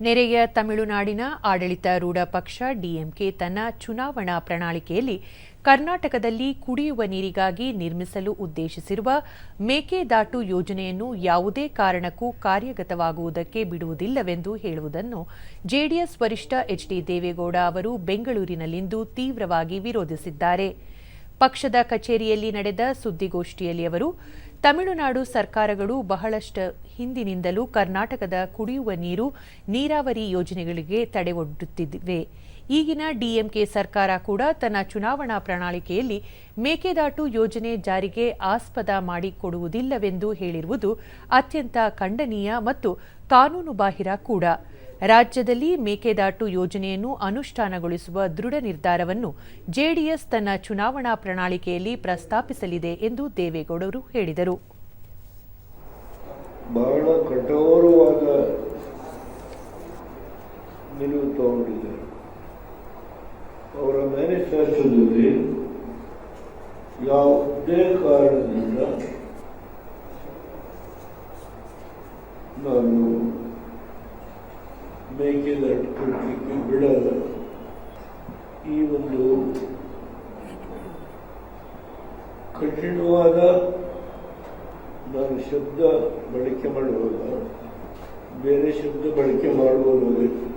ನೆರೆಯ ತಮಿಳುನಾಡಿನ ಆಡಳಿತಾರೂಢ ಪಕ್ಷ ಡಿಎಂಕೆ ತನ್ನ ಚುನಾವಣಾ ಪ್ರಣಾಳಿಕೆಯಲ್ಲಿ ಕರ್ನಾಟಕದಲ್ಲಿ ಕುಡಿಯುವ ನೀರಿಗಾಗಿ ನಿರ್ಮಿಸಲು ಉದ್ದೇಶಿಸಿರುವ ಮೇಕೆದಾಟು ಯೋಜನೆಯನ್ನು ಯಾವುದೇ ಕಾರಣಕ್ಕೂ ಕಾರ್ಯಗತವಾಗುವುದಕ್ಕೆ ಬಿಡುವುದಿಲ್ಲವೆಂದು ಹೇಳುವುದನ್ನು ಜೆಡಿಎಸ್ ವರಿಷ್ಠ ಎಚ್ಡಿ ದೇವೇಗೌಡ ಅವರು ಬೆಂಗಳೂರಿನಲ್ಲಿಂದು ತೀವ್ರವಾಗಿ ವಿರೋಧಿಸಿದ್ದಾರೆ. ಪಕ್ಷದ ಕಚೇರಿಯಲ್ಲಿ ನಡೆದ ಸುದ್ದಿಗೋಷ್ಠಿಯಲ್ಲಿ ಅವರು ತಮಿಳುನಾಡು ಸರ್ಕಾರಗಳು ಬಹಳಷ್ಟು ಹಿಂದಿನಿಂದಲೂ ಕರ್ನಾಟಕದ ಕುಡಿಯುವ ನೀರು, ನೀರಾವರಿ ಯೋಜನೆಗಳಿಗೆ ತಡೆ ಒಡ್ಡುತ್ತಿವೆ. ಈಗಿನ ಡಿಎಂಕೆ ಸರ್ಕಾರ ಕೂಡ ತನ್ನ ಚುನಾವಣಾ ಪ್ರಣಾಳಿಕೆಯಲ್ಲಿ ಮೇಕೆದಾಟು ಯೋಜನೆ ಜಾರಿಗೆ ಆಸ್ಪದ ಮಾಡಿಕೊಡುವುದಿಲ್ಲವೆಂದು ಹೇಳಿರುವುದು ಅತ್ಯಂತ ಖಂಡನೀಯ ಮತ್ತು ಕಾನೂನುಬಾಹಿರ ಕೂಡ. ರಾಜ್ಯದಲ್ಲಿ ಮೇಕೆದಾಟು ಯೋಜನೆಯನ್ನು ಅನುಷ್ಠಾನಗೊಳಿಸುವ ದೃಢ ನಿರ್ಧಾರವನ್ನು ಜೆಡಿಎಸ್ ತನ್ನ ಚುನಾವಣಾ ಪ್ರಣಾಳಿಕೆಯಲ್ಲಿ ಪ್ರಸ್ತಾಪಿಸಲಿದೆ ಎಂದು ದೇವೇಗೌಡರು ಹೇಳಿದರು. ಬಹಳ ಕಠೋರವಾದ ನಿಲುವು ತಗೊಂಡಿದೆ. ಅವರ ಮ್ಯಾನಿಫೆಸ್ಟೋದಲ್ಲಿ ಯಾವುದೇ ಕಾರಣದಿಂದ ನಾನು ಮೇಕೆದಾಟು ಕಟ್ಟಲಿಕ್ಕೆ ಬಿಡಲ್ಲ ಈ ಒಂದು ಕಠಿಣವಾದ ನಾನು ಶಬ್ದ ಬಳಕೆ ಮಾಡುವಾಗ ಬೇರೆ ಶಬ್ದ ಬಳಕೆ ಮಾಡುವುದಾಗಿತ್ತು